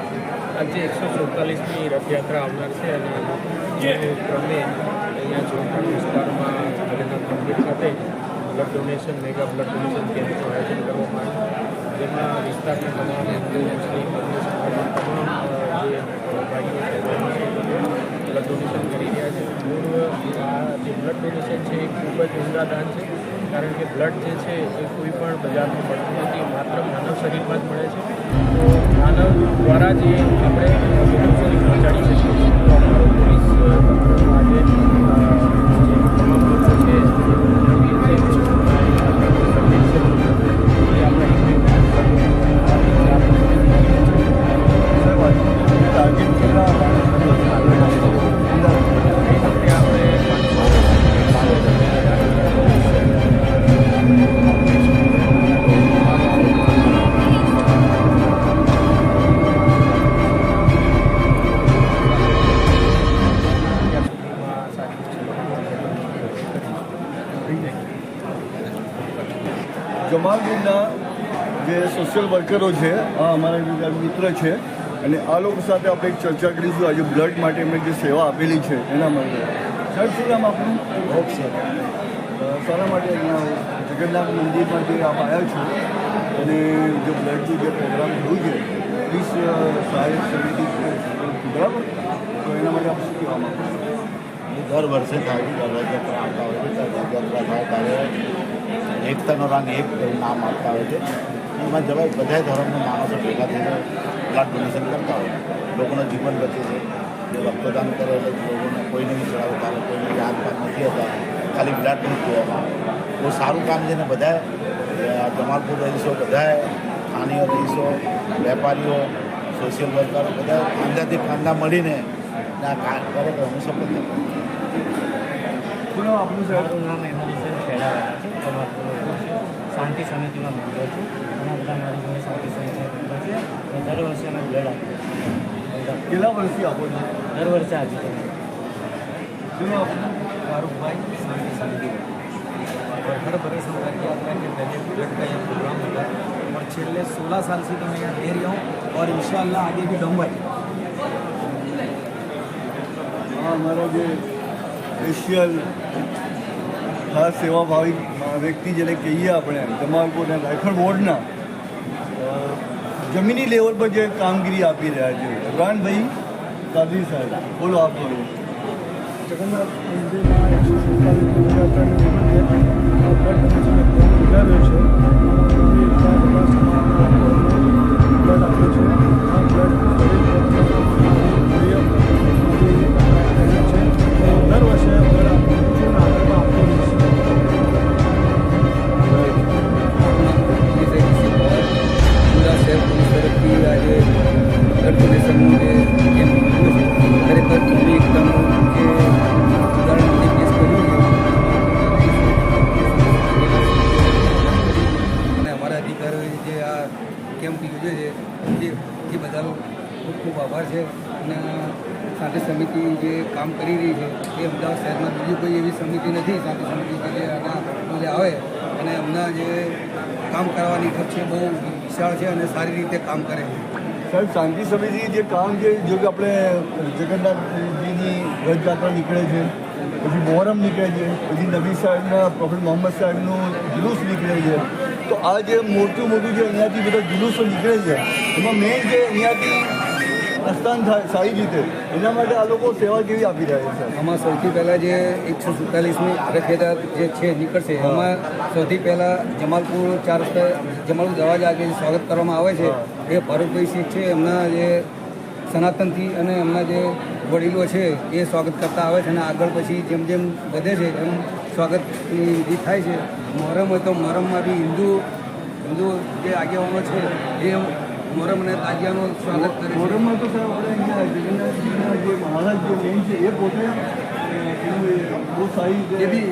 છે આજે એકસો સુડતાલીસમી રથયાત્રા આવનાર છે અને ક્રમે અહીંયા જોરદાર વિસ્તારમાં જગન્નાથ મંદિર ખાતે blood donation mega blood donation કેમ્પનું આયોજન કરવામાં જેમાં વિસ્તારના તમામ તમામ જે ભાઈઓ છે બ્લડ ડોનેશન કરી રહ્યા છે. આ જે બ્લડ ડોનેશન છે એ ખૂબ જ ઉમદા દાન છે. કારણ કે બ્લડ જે છે એ કોઈ પણ બજારમાં મળતું નથી, માત્ર માનવ શરીરમાં જ મળે છે. તો માનવ દ્વારા જે આપણે લોકો સુધી પહોંચાડી શકીએ તો અમારો પોલીસ આજે જમાલપુરના જે સોશિયલ વર્કરો છે આ અમારા બીજા મિત્ર છે અને આ લોકો સાથે આપણે એક ચર્ચા કરીશું. આજે બ્લડ માટે એમણે જે સેવા આપેલી છે એના માટે. સર શું નામ આપણું હોપ સર સારા માટે જગન્નાથ મંદિરમાં જે આપ આવ્યા છો અને જે બ્લડનું જે પ્રોગ્રામ થયું છે પ્લીઝ સહાયક સમિતિ બરાબર? તો એના માટે આપ શું કહેવા માંગો? દર વર્ષે છે દર રથયાત્રા આવતા હોય છે દર રથયાત્રા થાય ત્યારે એકતાનો રંગ એક નામ આપતા હોય છે. એમાં જવાય બધા ધર્મના માણસો ભેગા થઈને બ્લડ ડોનેશન કરતા હોય લોકોનું જીવન બચે છે. જે રક્તદાન કરે એટલે લોકોને કોઈને બી ચડાવતા કોઈને બી હાથ નથી હતા. ખાલી બ્લડ નથી જોવામાં બહુ સારું કામ છે ને બધા જમાલપુર રહીશો બધા સ્થાનીય રહીશો, વેપારીઓ સોશિયલ વર્કરો બધા ખાંદાથી ખાંદા મળીને આ કાર્યક્રમ સફળ થયું શું નામ આપણું સાહેબ મારું નામ એમોલિસન ખેડાવાળા છે જમાલપુર છે શાંતિ સમિતિમાં મેમ્બર છું ઘણા બધા મારી જોડે શાંતિ સમિતિમાં મેમ્બર છે અને દર વર્ષે અમે બ્લડ આપીએ છીએ કેટલા વર્ષથી આપો છો દર વર્ષે આપીએ છીએ શું નામ આપણું फारूक शांति समिति और हर बरस हम रथ यात्रा के पहले ब्लड का ये प्रोग्राम होता है और पिछले 16 साल से तो मैं यहाँ दे रहा हूँ और इंशाल्लाह आगे भी दूंगा ही આ અમારા જે સ્પેશિયલ ખાસ સેવાભાવી વ્યક્તિ જેને કહીએ આપણે જમાલપુરના રાયફળ બોર્ડના જમીની લેવલ પર જે કામગીરી આપી રહ્યા છે. ઇમરાનભાઈ કાદરી સાહેબ, બોલો આપ બોલો. જગન્નાથ મંદિરમાં આ બદલ ખૂબ ખૂબ આભાર છે. અને શાંતિ સમિતિ જે કામ કરી રહી છે, એ અમદાવાદ શહેરમાં બીજી કોઈ એવી સમિતિ નથી, સાથે સમિતિ કે જે આના મુદ્દે આવે. અને એમના જે કામ કરવાની કચ્છ છે, બહુ વિશાળ છે અને સારી રીતે કામ કરે છે. સાહેબ, શાંતિ સમિતિ જે કામ છે, જો કે આપણે જગન્નાથજીની રથયાત્રા નીકળે છે, પછી મોહરમ નીકળે છે, પછી નબી સાહેબના પ્રોફેટ મોહમ્મદ સાહેબનું જુલુસ નીકળે છે. તો આ જે મોટું મોટું જે અહીંયાથી બધા જુલુસો નીકળે છે એમાં મેઇન જે અહીંયાથી પ્રસ્થાન થાય સારી રીતે એના માટે આ લોકો સેવા કેવી આપી રહ્યા છે? આમાં સૌથી પહેલાં જે એકસો સુડતાલીસની રથયાત્રા જે છે નીકળશે એમાં સૌથી પહેલાં જમાલપુર ચાર રસ્તે જમાલપુર દરવાજા આગળ સ્વાગત કરવામાં આવે છે એ ફારૂકભાઈ શેખ છે એમના જે સનાતનથી અને એમના જે વડીલો છે એ સ્વાગત કરતા આવે છે અને આગળ પછી જેમ જેમ વધે છે એમ સ્વાગતની વિધિ થાય છે. મોહરમ હોય તો મોહરમમાં બી હિન્દુ હિન્દુ જે આગેવાનો છે એ મોહરમ અને તાજિયાનું સ્વાગત કરે મોહરમમાં તો સાહેબ આપણે અહીંયા જગન્નાથજીના જે મહારાજ જે મેઇન છે એ પોતે બહુ સારી એ બી